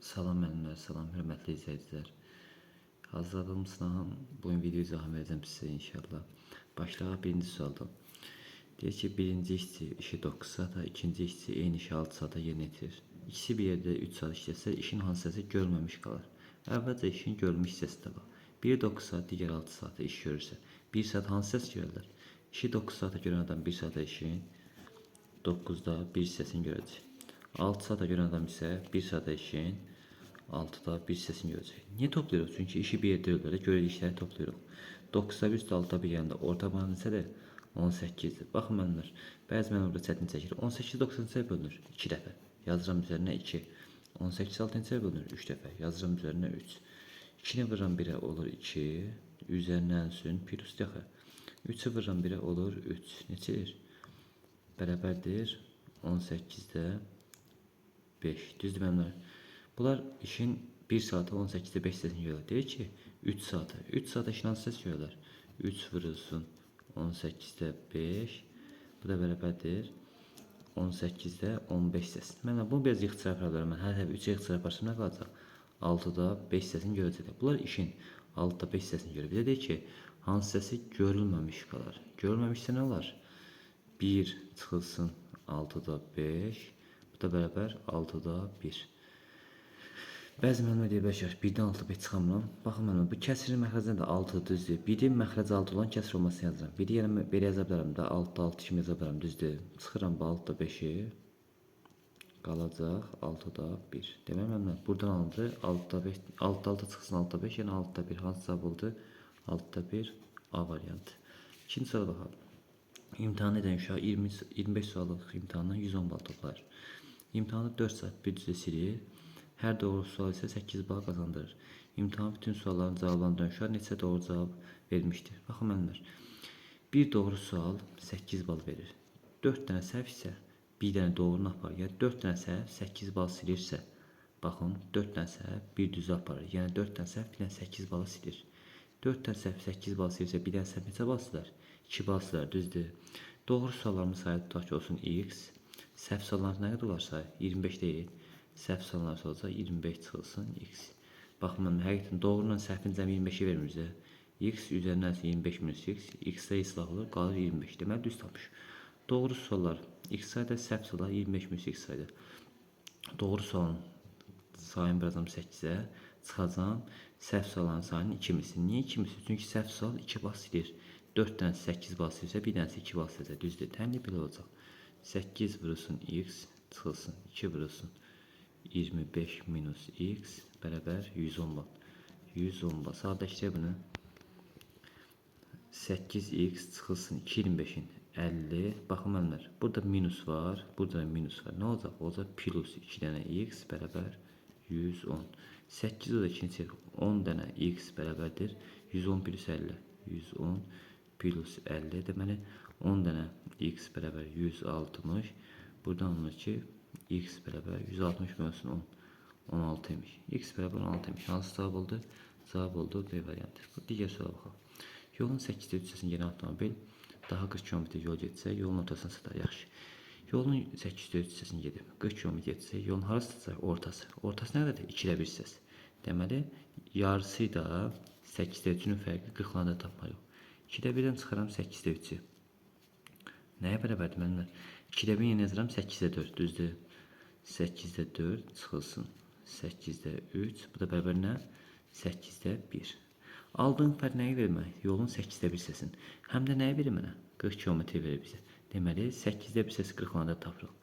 Salam müəllimlər, salam hörmətli izləyicilər. Hazırladığım sınavın bu gün video izahını verəcəm sizə inşallah. Başlayaq birinci sualdan. Deyir ki, birinci işçi işi 9 saata, ikinci işçi eyni işi 6 saata yerinə yetirir. İkisi bir yerdə 3 saat işləsə, işin hansı hissəsi görülməmiş qalar. Əvvəlcə işin görülmüş hissəsi də var. Biri 9 saat, digəri 6 saata iş görürsə, 1 saat hansı görürlər? İşi 9 saata görən adam 1 saata işin 9-da 1 hissəsini görəcək. 6 saata görən adam isə 1 saata işin 6-da 1 hissəsini görəcək. Niyə toplayırıq? Çünki işi bir yerdə görürlər, görülü işləri toplayırıq. 9-da 1 üstə 6-da 1 yanında orta bana neçədir? 18-dir. Baxın mənlər, bəzi mən orada çətin çəkir. 18 90 neçəyə bölünür? 2 dəfə. Yazıram üzərinə 2. 18 6 neçəyə bölünür? 3 dəfə. Yazıram üzərinə 3. 2-ni vururam 1-ə olur 2. Üzərinə əlsün plus dəxə. 3-ü vururam 1-ə olur 3. Neçədir? Bərabərdir 18-də 5. Düzdür mənlər. Bunlar işin 1 saatı 18'de 5 sesini görüyorlar. Deyir ki 3 saate. 3 saate işin hansı ses görüyorlar? 3 vurulsun 18'de 5. Bu da bərabərdir 18'de 15 ses. Mən bunu biraz ixtisar yapar bilərəm. Mən hər dəfə 3 ixtisar yaparsam nə qalacaq? 6-da 5 sesini görəcəklər. Bunlar işin 6-da 5 sesini görür. Bir də deyir ki, hansı səsi görülməmiş qalar. Görülməmişsə nə olar? 1 çıxılsın 6-da 5. Bu da bərabər 6-da 1. Bəzi müəllimə deyir, bəlkə 1-dən 6 5 çıxamıram. Baxın müəllimə, bu kəsirin məxrəcindən də 6 düzdür. 1-in məxrəci 6 olan kəsir olmasını yazıram. 1-i yəni belə yaza bilərəm də 6 6 kimi yaza bilərəm, düzdür. Çıxıram bu 6-da 5-i. Qalacaq 6-da 1. Demək müəllimə, buradan alındı 6-da 5, 6-da 6 çıxsın 6-da 5, yəni 6-da 1 hansı cavab oldu? 6-da 1 A variantı. İkinci suala baxalım. İmtahan edən uşaq 20 25 suallıq imtahandan 110 bal toplar. İmtahanı 4 saat düzə silir. Hər doğru sual isə 8 bal qazandırır. İmtahan bütün sualların cavablandıran uşaq neçə doğru cavab vermişdir? Baxın müəllimlər. Bir doğru sual 8 bal verir. 4 dənə səhv isə bir dənə doğrunu aparır. Yəni 4 dənə səhv 8 bal silirsə, baxın 4 dənə səhv bir düzə aparır. Yəni 4 dənə səhv bir dənə 8 balı silir. 4 dənə səhv 8 bal silirsə, bir dənə səhv neçə bal silər? 2 bal silər, düzdür. Doğru suallarımız sayı tutaq ki, olsun x. Səhv suallarımız nə qədər olar sayı? 25 deyil. Səhv suallar olacaq 25 çıxılsın x. Baxın mən həqiqətən doğru ilə səhvin cəmi 25-i vermir bizə. x üzərindən 25 minus x, x-də islah olur, qalır 25. Deməli düz tapmış. Doğru suallar x sayda, səhv suallar 25 minus x sayda. Doğru sualın sayını birazam 8-ə çıxacam. Səhv sualların sayının 2 misli. Niyə 2 misli? Çünki səhv sual 2 bas silir. 4 dənə 8 bal silsə, bir dənəsi 2 bal silsə, düzdür. Tənli belə olacaq. 8 vurulsun x çıxılsın. 2 vurulsun 25 minus x bərabər 110 bal. 110 bal. Sadələşdirək bunu. 8x çıxılsın 225-in 50. Baxın mənlər. Burada minus var, burada da minus var. Nə olacaq? Olacaq plus 2 dənə x bərabər 110. 8 o da 2-ni çevir. 10 dənə x bərabərdir 110 plus 50. 110 plus 50 deməli 10 dənə x bərabər 160. Buradan anılır ki x bərabər 160 bölünsün 10. 16 imiş. x bərabər 16 imiş. Hansı cavab oldu? Cavab oldu B variantı. Bu digər suala baxaq. Yolun 8-də 3 hissəsini yeni avtomobil daha 40 km yol getsə, yolun ortasına satar. Yaxşı. Yolun 8-də 3 hissəsini gedib 40 km getsə, yolun harası tutacaq? Ortası. Ortası nə qədərdir? 2-də 1 hissəsi. Deməli, yarısı da 8-də 3-ün fərqi 40-la da tapmalıyıq. 2-də 1-dən çıxaram 8-də 3-ü. Nəyə? 2-də 1 yenə yazıram 8-də 4, düzdür? 8-də 4 çıxılsın. 8-də 3, bu da bərabər nə? 8-də 1. Aldığın fərq nəyi verir mənə? Yolun 8-də 1 hissəsini. Həm də nəyi verir mənə? 40 km verir bizə. Deməli, 8-də 1 hissəsi 40 olanda tapırıq.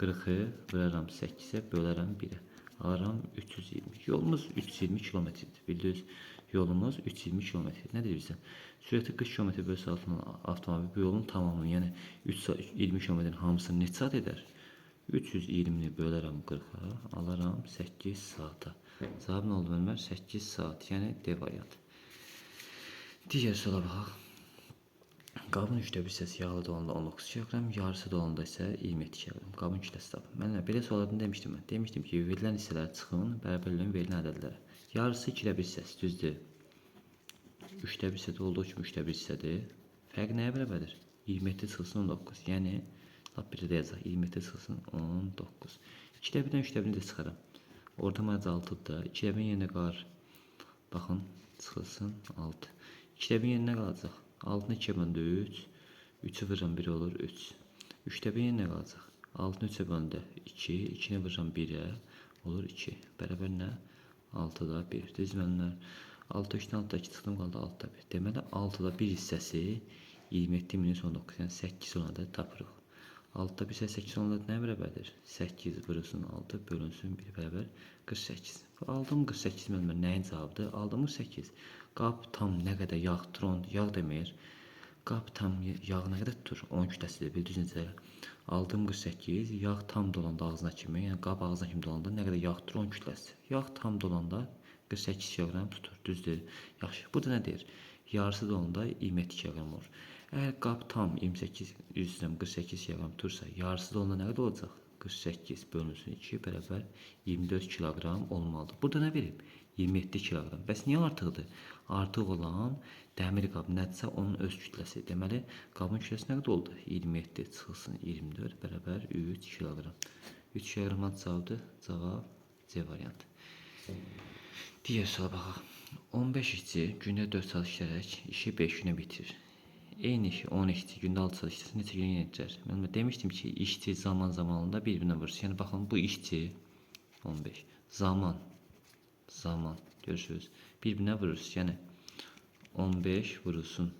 40-ı vuraram 8-ə, bölərəm 1-ə. Alaram 320. Yolumuz 320 kilometrdir. Bildiniz, yolumuz 320 kilometrdir. Nə deyirsən? Sürəti 40 km bölü saatın avtomobil bu yolun tamamını, yəni 320 kilometrin hamısını neçə saat edər? 320-ni bölərəm 40-a, alaram 8 saata. Cavab nə oldu mənim? 8 saat, yəni D variantı. Digər suala baxaq. Qabın üçdə bir hissəsi yağlı dolanda 19 kiloqram, yarısı dolanda isə 27 kiloqram. Qabın kütləsi tapın. Mən nə- belə suallarda demişdim mən. Demişdim ki, verilən hissələr çıxın, bərabərliyinin verilən ədədlərə. Yarısı 2də bir hissəsi, düzdür. 3də bir hissədə olduğu kimi 3də bir hissədir. Fərq nəyə bərabərdir? 27 çıxılsın 19. Yəni lap birdə yazaq. 27 çıxılsın 19. 2də birdən 3də birini də çıxaram. Orta mərc 6-dır. 2-də 1 yerinə qalar. Baxın, çıxılsın 6. 2-də 1 yerinə qalacaq. 6-nı 2-yə böldü 3. 3-ü vururam 1 olur 3. 3-də 1 yerinə qalacaq. 6-nı 3-ə böldü 2. 2-ni vururam 1-ə olur 2. Bərabər nə? 6-da 1. Düz müəllimlər. 6 3-dən 6-da 2 çıxdım qaldı 6-da 1. Deməli 6-da 1 hissəsi 27 minus 19 yəni 8 ona tapırıq. 6-da 1 isə 8 ona da nə bərabərdir? 8 vurulsun 6 bölünsün 1 bərabər 48. Bu aldığım 48 müəllimlər nəyin cavabıdır? Aldığım 8. Qab tam nə qədər yağ tron yağ demir. Qab tam yağ nə qədər tutur? 10 kütləsidir. Bildiniz necə? Aldığım 48 yağ tam dolanda ağzına kimi, yəni qab ağzına kimi dolanda nə qədər yağ tutur? 10 kütləsi. Yağ tam dolanda 48 kiloqram tutur. Düzdür? Yaxşı. Bu da nə deyir? Yarısı dolanda 27 kiloqram olur. Əgər qab tam 28 üzrəm 48 kiloqram tutursa, yarısı dolanda nə qədər olacaq? 48 bölünsün 2 bərabər 24 kiloqram olmalıdır. Burada nə verib? 27 kiloqram. Bəs niyə artıqdır? Artıq olan dəmir qab nədirsə onun öz kütləsi. Deməli, qabın kütləsi nə qədər oldu? 27 çıxılsın 24 bərabər 3 kiloqram. 3 kiloqram cavabdır. Cavab C variantı. Digər suala baxaq. 15 işçi gündə 4 saat işləyərək işi 5 günə bitirir. Eyni işi 10 işçi gündə 6 saat işləsə neçə günə yetişər? Mən demişdim ki, işçi zaman zamanında bir-birinə vurur. Yəni baxın bu işçi 15 zaman zaman görürsüz. Bir-birinə vururuz. Yəni 15 vurulsun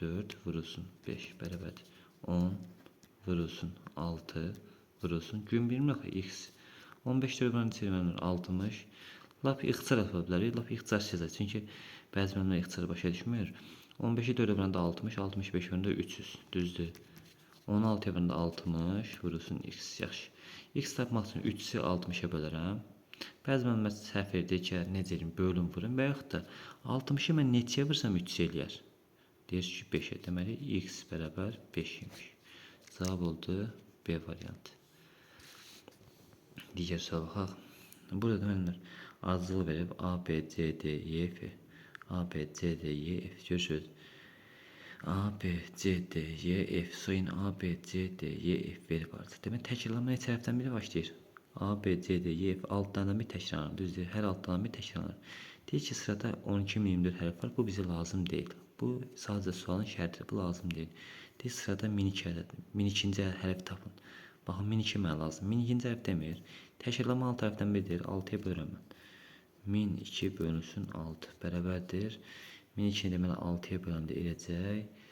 4 vurulsun 5 bərabərdir. 10 vurulsun 6 vurulsun gün birimi yox x 15 dövranı çevirmənlər 60 lap ixtisar yapıla bilərik. Lap ixtisar sizə. Çünki bəzi müəllimlər ixtisarı başa düşmür. 15-i 4 vuranda 60, 65 vuranda 300. Düzdür. 16 vuranda 60 vurulsun x. Yaxşı. X tapmaq üçün 3-ü 60-a bölərəm. Bəzi müəllimlər səhv edir ki, necə edim, bölüm vurun və yaxud da 60-ı mən neçəyə vursam 300 eləyər. Deyir ki, 5-ə. Deməli, x bərabər 5 imiş. Cavab oldu B variantı. Digər sual baxaq. Burada da müəllimlər ardıcıl verib A, B, C, D, E, F. A, B, C, D, E, F. Görürsünüz. A, B, C, D, E, F. Soyun A, B, C, D, E, F verib artıq. Demək, təkrarlama neçə hərfdən biri başlayır? A, B, C, D, E, F altdan bir təkrarlanır. Düzdür? Hər altdan bir təkrarlanır. Deyir ki, sırada 12.024 hərf var. Bu bizə lazım deyil. Bu sadəcə sualın şərtidir. Bu lazım deyil. Deyir sırada min iki ədəd, min ikinci hərf tapın. Baxın, min iki mənə lazım. Min ikinci hərf demir. Təkrarlama alt hərfdən biridir. 6-ya bölürəm mən. 1002 bölünsün 6 bərabərdir. 1002 deməli 6-ya böləndə eləcək.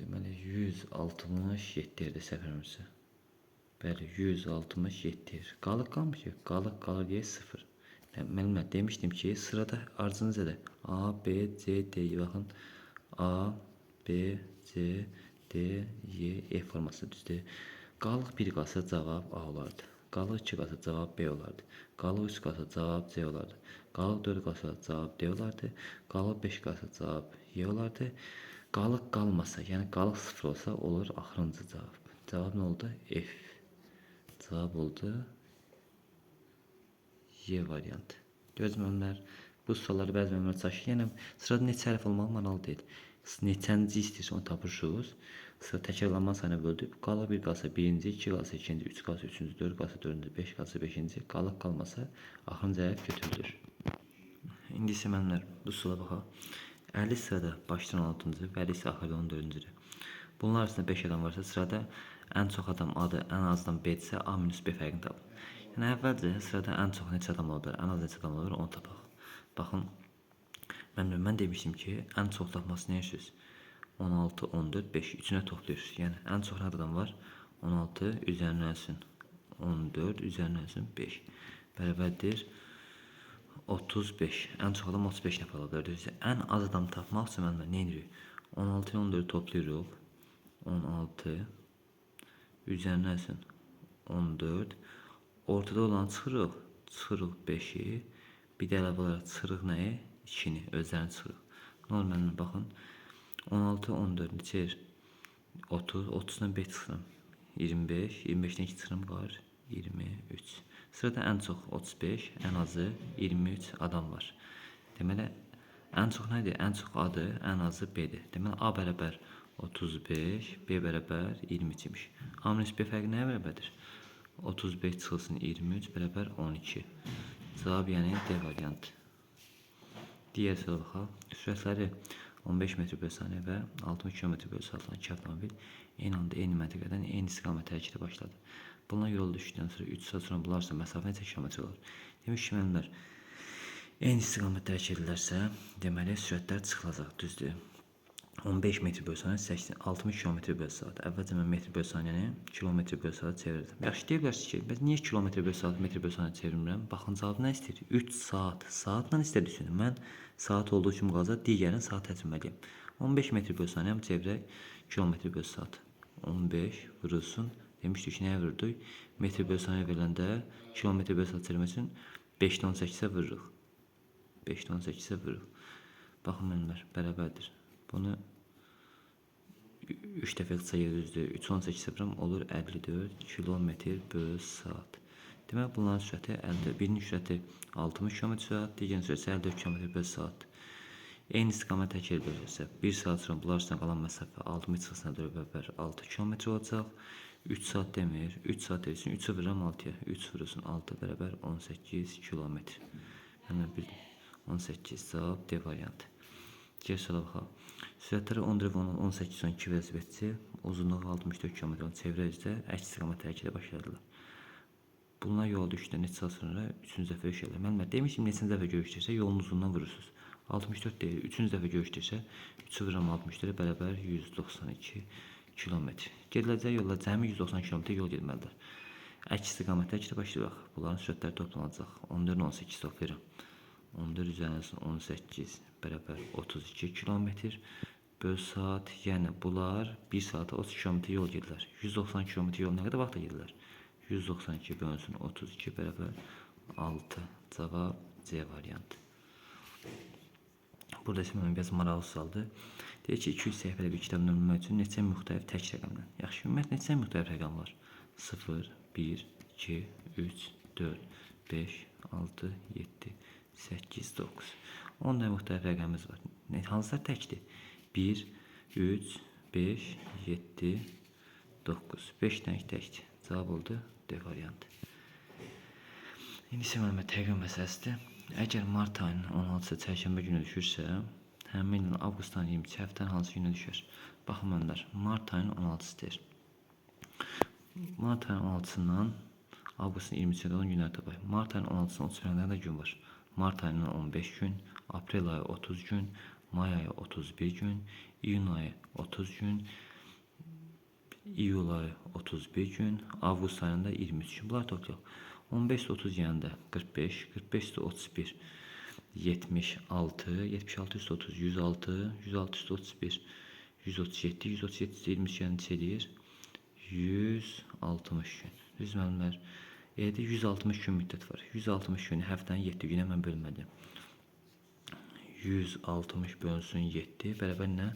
Deməli 167 yerdə səhv eləmirəmsə. Bəli, 167. Qalıq qalmır ki, qalıq qalır deyə 0. Müəllimlər demişdim ki, sırada ardıcı necədir? A, B, C, D. Baxın. A, B, C, D, Y, E forması düzdür. Qalıq 1 qalsa cavab A olardı. Qalıq 2 qalsa cavab B olardı. Qalıq 3 qalsa cavab C olardı. Qalıq 4 qalsa cavab D olardı. Qalıq 5 qalsa cavab Y olardı. Qalıq qalmasa, yəni qalıq 0 olsa olur axırıncı cavab. Cavab nə oldu? F. Cavab oldu Y variantı. Gözləmənlər bu sualları bəzi müəllimlər çəkir. Yəni sırada neçə hərf olmağı maraqlı deyil. Siz neçənci istəyirsiniz onu tapırsınız. Sıra təkrarlanma sayına böldük. Qalıq 1 qalsa 1-ci, 2 qalsa 2-ci, 3 qalsa 3-cü, 4 qalsa 4-cü, 5 qalsa 5-ci, qalıq qalmasa axırıncı hərf götürülür. İndi isə müəllimlər bu suala baxaq. 50 sırada başdan 16-cı, və 50 isə axırda 14-cüdür. Bunlar arasında 5 adam varsa sırada ən çox adam adı ən azdan B-dirsə A minus B fərqini tapın. Yəni əvvəlcə sırada ən çox neçə adam olur, ən az neçə adam olur, onu tapaq. Baxın, mən mən demişdim ki, ən çox tapması nə edirsiniz? 16, 14, 5 üçünə toplayırsınız. Yəni ən çox nə adam var? 16 üzərinə ölsün 14 üzərinə ölsün 5 bərabərdir 35. Ən çox adam 35 nəfər ola bilər. Ən az adam tapmaq üçün mən nə edirik? 16 ilə 14 toplayırıq. 16 üzərinə ölsün 14 Ortada olan çıxırıq. Çıxırıq 5-i. Bir də əlavə olaraq çıxırıq nəyi? 2-ni. Özlərini çıxırıq. Normalmente baxın. 16, 14 neçə? 30, 30-dan 5 çıxıram. 25, 25-dən 2 çıxıram qalır 23. Sırada ən çox 35, ən azı 23 adam var. Deməli, ən çox nədir? Ən çox adı, ən azı B-dir. Deməli, A bərabər 35, B bərabər 23 imiş. A minus B fərqi nəyə bərabərdir? 35 çıxılsın 23 bərabər 12. Cavab yəni D variantı. Digər suala baxaq. Sürətləri 15 metr bölü saniyə və 60 km bölü saat olan iki avtomobil eyni anda eyni məntəqədən eyni istiqamətə hərəkətə başladı. Bulunan yol düşdükdən sonra 3 saat sonra bunlar arasında məsafə neçə kilometr olur? Demiş ki, müəllimlər, eyni istiqamətdə hərəkət edirlərsə, deməli sürətlər çıxılacaq, düzdür? 15 metr bölü saniyə 80 60 km bölü saat. Əvvəlcə mən metr bölü saniyəni kilometr bölü saat çevirdim. Yaxşı deyə bilərsiniz ki, bəs niyə kilometr bölü saat metr bölü saniyə çevirmirəm? Baxın cavab nə istəyir? 3 saat. Saatla istə düşünün. Mən saat olduğu kimi qalacaq, digərini saat etməliyəm. 15 metr bölü saniyə çevirək kilometr bölü saat. 15 vurulsun. Demişdik ki, nəyə vurduq? Metr bölü saniyə veriləndə kilometr bölü saat çevirmək üçün 5-dən 18-ə vururuq. 5-dən 18-ə vururuq. Baxın mənlər, bərabərdir. Bunu 3 dəfə qısa düzdür. 3 18 sıfırım olur 54 kilometr bölü saat. Demək bunların sürəti 50. Birinin sürəti 60 km saat, digərinin sürəti 54 km bölü saat. Eyni istiqamət təkrar edilirsə, 1 saat sonra bunlar arasında qalan məsafə 60 çıxısına 4 bərabər 6 km olacaq. 3 saat demir. 3 saat desin 3-ü vururam 6-ya. 3 vurursun 6 bərabər 18 km. Bir 18 cavab D variantı. Baxaq. Sürətləri 10 və 18 son 2 velosipedçi uzunluğu 64 km çevrə üzrə əks istiqamət hərəkətə başladılar. Bunlar yola düşdükdən neçə saat sonra 3-cü dəfə görüşürlər. Müəllimlər demişdim neçənci dəfə görüşdürsə yolun uzunluğundan vurursunuz. 64 deyil, 3-cü dəfə görüşdürsə 3 vururam 64 bərabər 192 kilometr. Gediləcək yolla cəmi 190 kilometr yol getməlidir. Əks istiqamətdə hərəkətə başlayırıq. Bunların sürətləri toplanacaq. 14 18 toplayıram. 14 üzərinə 18 bərabər 32 kilometr böl saat. Yəni bunlar 1 saata 30 kilometr yol gedirlər. 190 kilometr yol nə qədər vaxtda gedirlər? 192 bölünsün 32 bərabər 6. Cavab C variantı. Burada isə mənim biraz maraqlı sualdır. Deyir ki, 200 səhifəli bir kitab nömrələmək üçün neçə müxtəlif tək rəqəmdən? Yaxşı, ümumiyyətlə neçə müxtəlif rəqəm var? 0, 1, 2, 3, 4, 5, 6, 7, 8, 9. 10 dənə müxtəlif rəqəmimiz var. Hansılar təkdir? 1, 3, 5, 7, 9. 5 dənə təkdir. Cavab oldu D variantı. İndi isə mənim təqvim məsələsidir. Əgər mart ayının 16-sı çərşənbə günü düşürsə, həmin ilin avqust ayının 22 həftənin hansı günə düşər? Baxın mənlər, mart ayının 16-sıdır. Mart ayının 16-sından avqustun 23-nə olan günləri tapaq. Mart ayının 16-sından 31-nə də gün var. Mart ayının 15 gün, aprel ayı 30 gün, may ayı 31 gün, iyun ayı 30 gün, iyul ayı 31 gün, avqust ayında 23 gün. Bunlar toplayaq. 15 30 yanında 45, 45 31, 76, 76 üstü 30, 106, 106 üstü 31, 137, 137 23 yani çelir. 160 gün. Düz müəllimlər. Evdə 160 gün müddət var. 160 günü həftənin 7 günə mən bölmədim. 160 bölünsün 7 bərabər nə?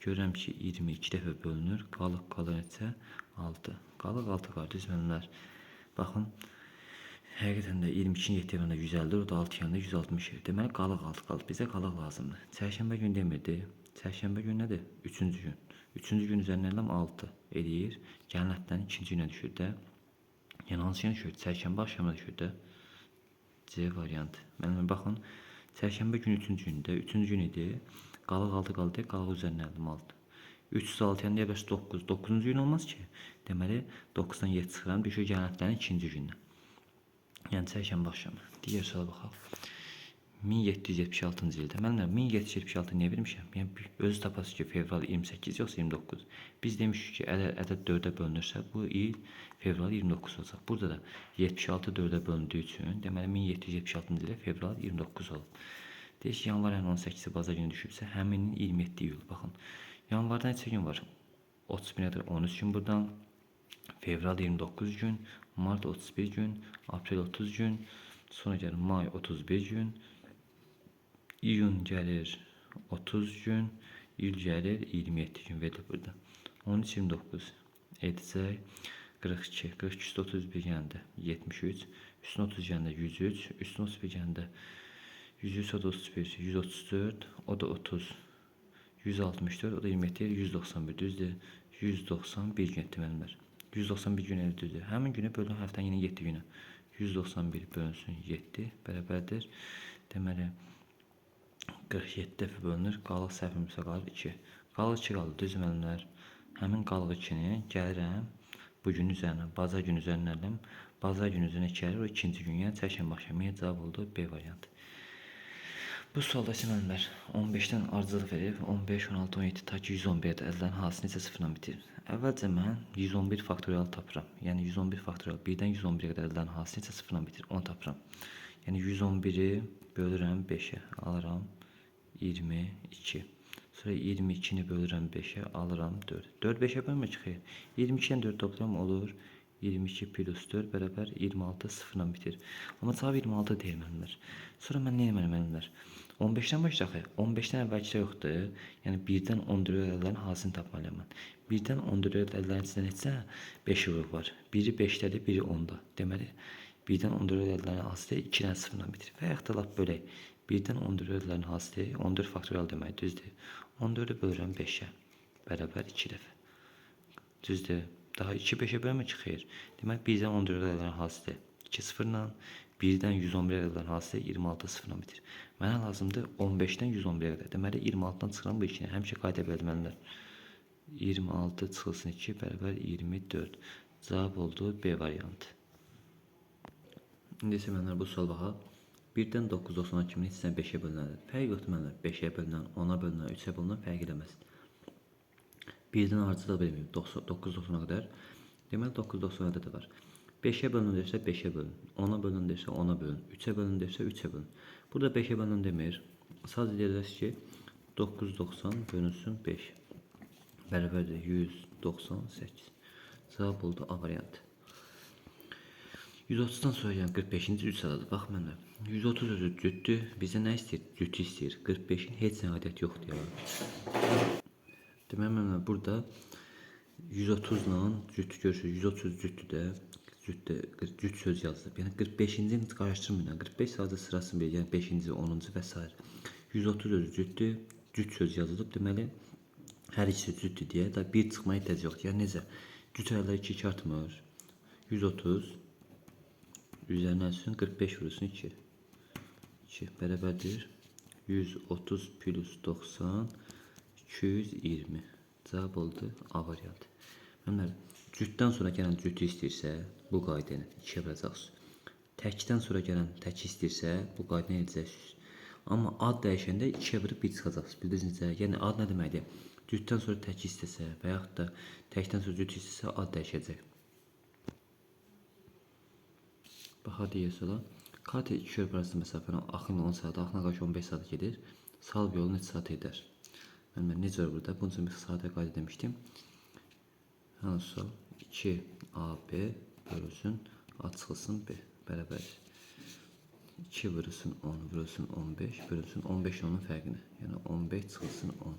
Görürəm ki 22 dəfə bölünür. Qalıq qalır neçə? 6. Qalıq 6 qalır. Düz müəllimlər. Baxın. Həqiqətən də 22-ni 7 yanında 150, o da 6 yanında 160. Deməli qalıq 6 qalır. Bizə qalıq lazımdır. Çərşənbə günü demirdi. Çərşənbə günü nədir? 3-cü gün. 3-cü gün üzərinə eləm 6 eləyir. Gəlin həftənin 2-ci günə düşür də. Yəni hansı günə düşür? Çərşənbə axşamına düşür də. C variantı. Mənimlə baxın. Çərşənbə günü 3-cü gündə, 3-cü gün idi. Qalıq 6 qaldı, qalıq üzərinə əldim 6. 306 yəni bəs 9. 9-cu gün olmaz ki. Deməli 9-dan 7 çıxıram, düşür gələn həftənin 2-ci gününə. Yəni çərşənbə axşamı. Digər suala baxaq. 1776-cı ildə. Mən 1776 niyə vermişəm? Yəni özü tapası ki, fevral 28 yoxsa 29. Biz demişik ki, əgər ədəd 4-ə bölünürsə, bu il fevral 29 olacaq. Burada da 76 4-ə bölündüyü üçün, deməli 1776-cı ildə fevral 29 olub. Deyək ki, yanvar ayının 18-i bazar günü düşübsə, həmin ilin 27 iyul. Baxın, yanvarda neçə gün var? 31 nədir? 13 gün buradan. Fevral 29 gün, mart 31 gün, aprel 30 gün, sonra gəlir may 31 gün, iyun gəlir 30 gün, iyul gəlir 27 gün verilib burada. 13 29 edəcək 42, 43 üstə 31 gəndə 73, üstünə 30 gəndə 103, üstünə 31 gəndə 103 o da 31, 134, o da 30, 164, o da 27, 191 düzdür. 191 gün etdi müəllimlər. 191 gün düzdür. Həmin günə bölün həftənin yenə 7 günə. 191 bölünsün 7 bərabərdir. Deməli 47 dəfə bölünür. Qalıq səhvimizə qalır 2. Qalıq 2 qalır. Düz müəllimlər. Həmin qalıq 2-ni gəlirəm bu gün üzərinə, bazar günü üzərinə ələm. Bazar günü üzərinə 2 gəlir, o ikinci gün, yəni çərşənbə axşamı cavab oldu B variantı. Bu sualda isə müəllimlər 15-dən ardıcıl verib 15, 16, 17 ta ki 111-də əldən hansı necə sıfırla bitirir? Əvvəlcə mən 111 faktorial tapıram. Yəni 111 faktorial 1-dən 111-ə qədər əldən hansı necə sıfırla bitirir? Onu tapıram. Yəni 111-i bölürəm 5-ə, alıram 22. Sonra 22-ni bölürəm 5-ə, alıram 4. 4 5-ə bölmə çıxır. 22-dən 4 toplam olur 22 plus 4 bərabər 26 sıfırla bitir. Amma cavab 26 deyil müəllimlər. Sonra mən nə etməliyəm müəllimlər? 15-dən başlayaq. 15-dən əvvəlki yoxdur. Yəni 1-dən 14-ə qədərlərin hansını tapmalıyam mən. 1-dən 14-ə qədərlərin içində neçə 5 uruq var. Biri 5-dədir, biri 10-da. Deməli 1-dən 14-ə qədərlərin hansıdır? 2-dən sıfırla bitir. Və yaxud da lap bölək. 1-dən 14-ə qədərlərin hansıdır? 14 faktorial demək düzdür. 14-ü bölürəm 5-ə. Bərabər 2 dəfə. Düzdür. Daha 2 5-ə bölmə çıxır. Demək 1-dən 14-ə qədərlərin hansıdır? 2 sıfırla 1-dən 111-ə qədər hansıdır? 26 sıfırla bitir. Mənə lazımdır 15-dən 111-ə qədər. Deməli 26-dan çıxıram bu ikini. Həmişə qayda bilməlilər. 26 çıxılsın 2 bərabər 24. Cavab oldu B variantı. İndi isə mənlər bu sual baxaq. 1-dən 9-90-a kimi heç nə 5-ə bölünər. Fərq yoxdur mənlər. 5-ə bölünən, 10-a bölünən, 3-ə bölünən fərq eləməz. 1-dən ardıcı da bilməyim. 9-90-a qədər. Deməli 9-90-a da var. 5-ə bölünürsə 5-ə bölün. 10-a bölünürsə 10-a bölün. 3-ə bölünürsə 3-ə bölün. Burada 5-ə bölün demir. Sadəcə deyəcəksiniz ki 990 bölünsün 5. Bərabərdir 198. Cavab oldu A variantı. 130-dan sonra yəni 45-ci cüt sadadır. Bax mənə. 130 özü cütdür. Bizə nə istəyir? Cütü istəyir. 45-in heç nə adət yoxdur ya. Deməli mənə burada 130 ilə cüt görüşür. 130 cütdür də. Cütdə cüt söz yazılıb. Yəni 45-ci qarışdırmayın. 45 sadəcə sırasını verir. Yəni 5-ci, 10-cu və s. 130 özü cütdür. Cüt söz yazılıb. Deməli hər ikisi cütdür deyə da bir çıxmaya ehtiyac yoxdur. Yəni necə? Cüt əllər 2 artmır. 130 üzerine ölçüsün 45 vurulsun 2. 2 beraberdir. 130 plus 90 220. Cevap oldu A variantı. Məmlər cütdən sonra gələn cütü istəyirsə bu qayda ilə 2-yə böləcəksiniz. Təkdən sonra gələn tək istəyirsə bu qayda ilə edəcəksiniz. Amma ad dəyişəndə 2-yə vurub 1 çıxacaqsınız. Bildiniz necə? Yəni ad nə deməkdir? Cütdən sonra tək istəsə və yaxud da təkdən sonra cüt istəsə ad dəyişəcək. Baxa deyəsələ. Kater iki körpü arasında məsafəni axınla 10 saat, axına qarşı 15 saat gedir. Salb yolu neçə saat edər? Mən, mən necə var burada? Bunun üçün bir saatə qayda demişdim. Hansı sual? 2 AB bölünsün, açılsın B. Bərabər. 2 vurulsun 10, vurulsun 15, bölünsün 15 onun fərqinə. Yəni 15 çıxılsın 10.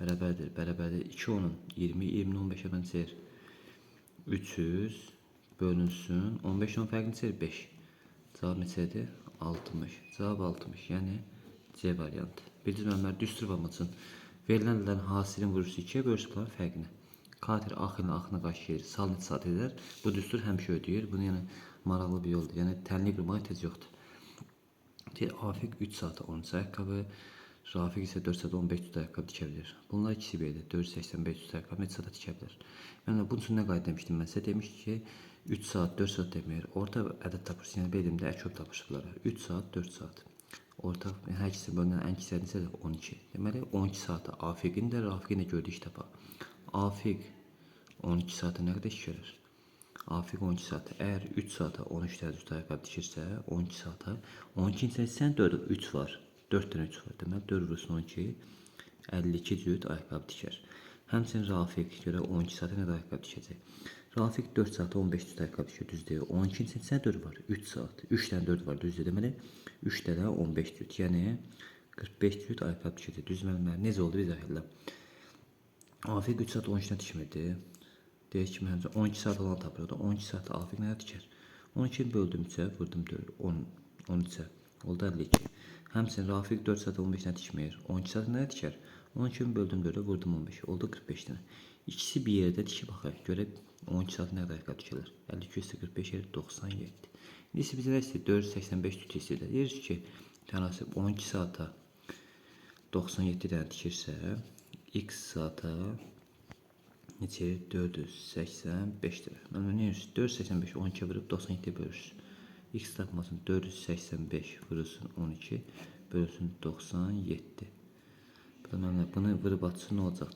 Bərabərdir. Bərabərdir. 2 onun 20, 20 15-ə bənzər. 300 bölünsün. 15 10 fərqini çevir 5. Cavab neçədir? 60. Cavab 60. Yəni C variantı. Bildiniz müəllimlər düz sıralamacın verilənlərin hasilin vurursa 2-yə bölürsün bunların fərqini. Kater axırla axına qaşıyır. Sal neçə saat edər? Bu düstur həmişə ödəyir. Bunu yəni maraqlı bir yoldur. Yəni tənlik qurmağa ehtiyac yoxdur. Deyir Afiq 3 saata 13 ayaqqabı, Rafiq isə 4 saat 15 tut ayaqqabı tikə bilər. Bunlar ikisi belə 485 tut ayaqqabı neçə saata tikə bilər? Yəni bunun üçün nə qayda demişdim mən sizə? Demişdim ki 3 saat 4 saat demir. Orta ədəd tapırsın. Yəni belimdə əköb tapışıblar. 3 saat 4 saat. Orta hər ikisi bölünən ən kiçik ədəd isə 12. Deməli 12 saata Afiqin də Rafiqin də gördüyü iş tapa. Afiq 12 saata nə qədər iş görür? Afiq 12 saat. Eğer 3 saate 13 tane tut ayakkabı dikirsə 12 saata 12 içində sən 4 3 var. 4 tane 3 var. Demək 4 vurursun 12 52 cüt ayakkabı dikər. Həmçinin Rafiq görə 12 saata nə qədər ayakkabı dikəcək. Rafiq 4 saata 15 tut ayakkabı dikir düzdür. 12 içində sən 4 var. 3 saat. 3 tane 4 var düzdür. Deməli 3 tane 15 cüt. Yəni 45 cüt ayakkabı dikəcək. Düz müəllimlər necə oldu biz əhəllə? Afiq 3 saat 13 tane tikmirdi. Deyək ki, məncə 12 saat olan tapırdı. 12 saat Afiq nəyə tikər? 12 böldüm 3-ə, vurdum 4, 10, 13-ə. Oldu 52. Həmçinin Rafiq 4 saat 15 nə tikmir? 12 saat nəyə tikər? 12 böldüm 4-ə, vurdum 15. Oldu 45 dənə. İkisi bir yerdə tikib baxaq. Görə 12 saat nə dəqiqə düşər? 52 üstə 45 yer 97. İndi isə bizə nə istəyir? 485 tut istəyir. Deyir ki, tənasib 12 saata 97 dənə tikirsə, x saata neçə? 485 lira. Mən nə edirəm? 485 12 vurub 97 bölürsün. X tapmasın 485 vurulsun 12 bölünsün 97. Bunun bunu vurub atsın nə olacaq?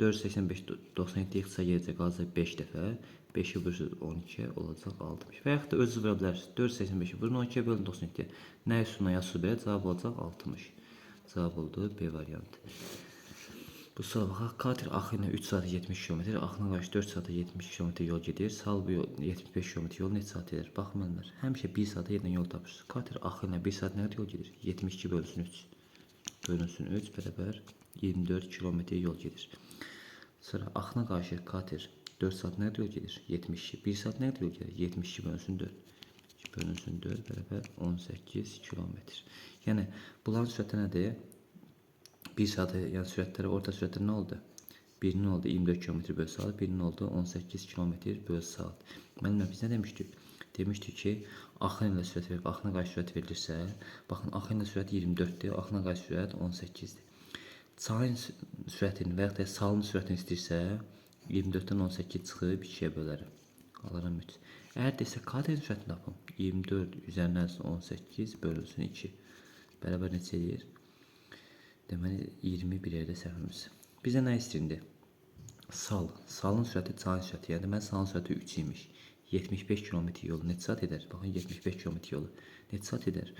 485 97 x gələcək qalacaq 5 dəfə. 5-i vurursunuz 12 olacaq 60. Və yaxud da özünüz vura bilərsiniz. 485-i vurun 12-yə bölün 97. Nə üstünə yazsın belə cavab olacaq 60. Cavab oldu B variantı. Bu suala baxaq. Kater axı ilə 3 saat 70 km, axına qarşı 4 saat 70 km yol gedir. Sal bu yol 75 km yol neçə saat edir? Mənlər. Həmişə 1 saata yerdən yol tapırsınız. Kater axı ilə 1 saat nə qədər yol gedir? 72 bölünsün 3. Bölünsün 3 bərabər 24 km yol gedir. Sonra axına qarşı kater 4 saat nə qədər yol gedir? 72. 1 saat nə qədər yol gedir? 72 bölünsün 4. Bölünsün 4 bərabər 18 km. Yəni bunların sürəti nədir? 1 saate yani süratleri orta süratleri ne oldu? Birinin oldu 24 km bölü saat, birinin oldu 18 km bölü saat. Müəllimlər biz nə demişdik? Demişdik ki, axın ilə sürət verib, axına qarşı sürət verilirsə, baxın, axın ilə sürət 24-dür, axına qarşı sürət 18-dir. Çayın sü- sürətini və yaxud da salın sürətini istəyirsə, 24-dən 18 çıxıb 2-yə bölərəm. Alaram 3. Əgər desə katerin sürətini tapım, 24 üzərindən 18 bölünsün 2. Bərabər neçə edir? Deməli 21 yerdə səhvimiz. Bizə nə istəyirdi? Sal. Salın sürəti çayın sürəti. Yəni deməli salın sürəti 3 imiş. 75 km yolu neçə saat edər? Baxın 75 km yolu neçə saat edər?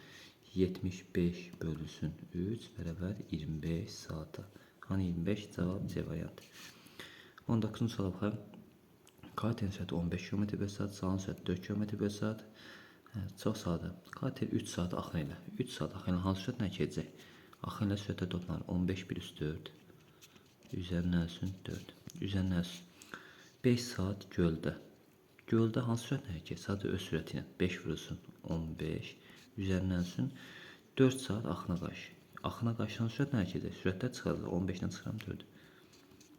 75 bölünsün 3 bərabər 25 saata. Hani 25 cavab C variantı. 19-cu suala baxaq. Katerin sürəti 15 km bölü saat, salın sürəti 4 km bölü saat. Hə, çox sadə. Kater 3 saat axın ilə. 3 saat axın ilə hansı sürətlə keçəcək? İlə sürətə toplanır 15 plus 4. Üzərinə ölsün 4. Üzərinə ölsün. 5 saat göldə. Göldə hansı sürətlə hərəkət? Sadəcə öz sürəti ilə 5 vurulsun 15. Üzərinə ölsün 4 saat axına qarşı. Axına qarşı hansı sürətlə hərəkət edir? Sürətlər çıxarılır. 15-dən çıxıram 4.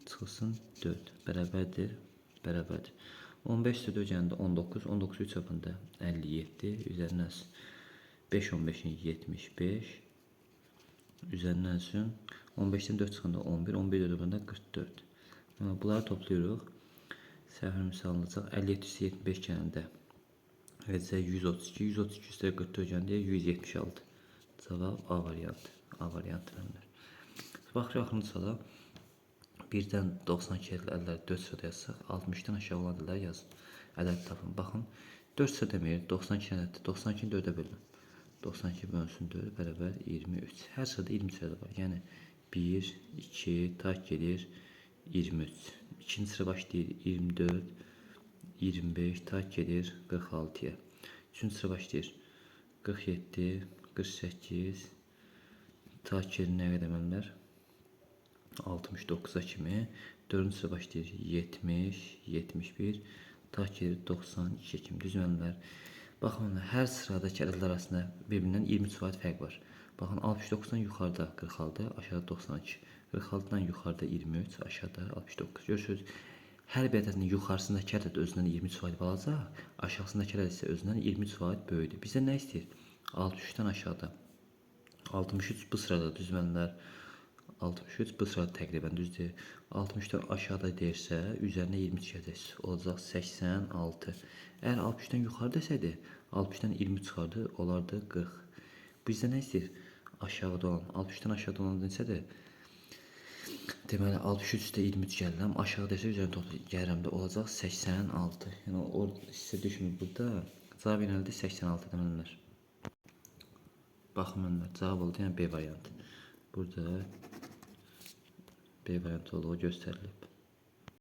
Çıxılsın 4. Bərabərdir. Bərabərdir. 15 üstə öcəndə 19. 19 3 çapında 57. Üzərinə ölsün. 5 15-in 75. Üzərindən üçün 15-dən 4 çıxanda 11, 11 ödəbəndə 44. Amma bunları toplayırıq. Səhv misalınacaq 57 üstə 75 gələndə Rəzə 132, 132 üstə 44 gələndə 176. Cavab A variantı. A variantı mənlər. Baxırıq axırıncı suala. 1-dən 92 ədədləri 4 sırada yazsaq, 60-dan aşağı olan ədədləri yazın. Ədəd tapın. Baxın, 4 sıra demir, 92 ədəddir. 92-ni 4-ə bölün. 92 bölünsün 4 bərabər 23. Hər sırada 23 ədəd var. Yəni 1, 2, tak gedir 23. İkinci sıra başlayır 24, 25, tak gedir 46-ya. Üçüncü sıra başlayır 47, 48, tak gedir nə qədər mənlər? 69-a kimi. Dördüncü sıra başlayır 70, 71, ta ki 92 kimi. Düz mənlər. Baxın, hər sıradakı ədədlər arasında bir-birindən 20% fərq var. Baxın, 69-dan yuxarıda 46, aşağıda 92. 46-dan yuxarıda 23, aşağıda 69. Görürsünüz, hər bir ədədin yuxarısındakı ədəd özündən 23% balaca, aşağısındakı ədəd isə özündən 23% böyükdür. Bizə nə istəyir? 63-dən aşağıda. 63 bu sırada düzmənlər 63 bu sırada təqribən düzdür. 60-dan aşağıda deyirsə, üzərinə 20 çıxacaq. Olacaq 86. Əgər 60-dan yuxarı desəydi, 60-dan 20 çıxardı, olardı 40. Bizdə nə istəyir? Aşağıda olan, 60-dan aşağıda olan desədir, Deməli 63 üstə 23 gəlirəm. Aşağı desə üzərinə topla gəlirəm də olacaq 86. Yəni o hissə düşmür burada. Cavab yenə də 86 deməlilər. Baxın mənlər cavab oldu yəni B variantı. Burada B variantı olduğu göstərilib.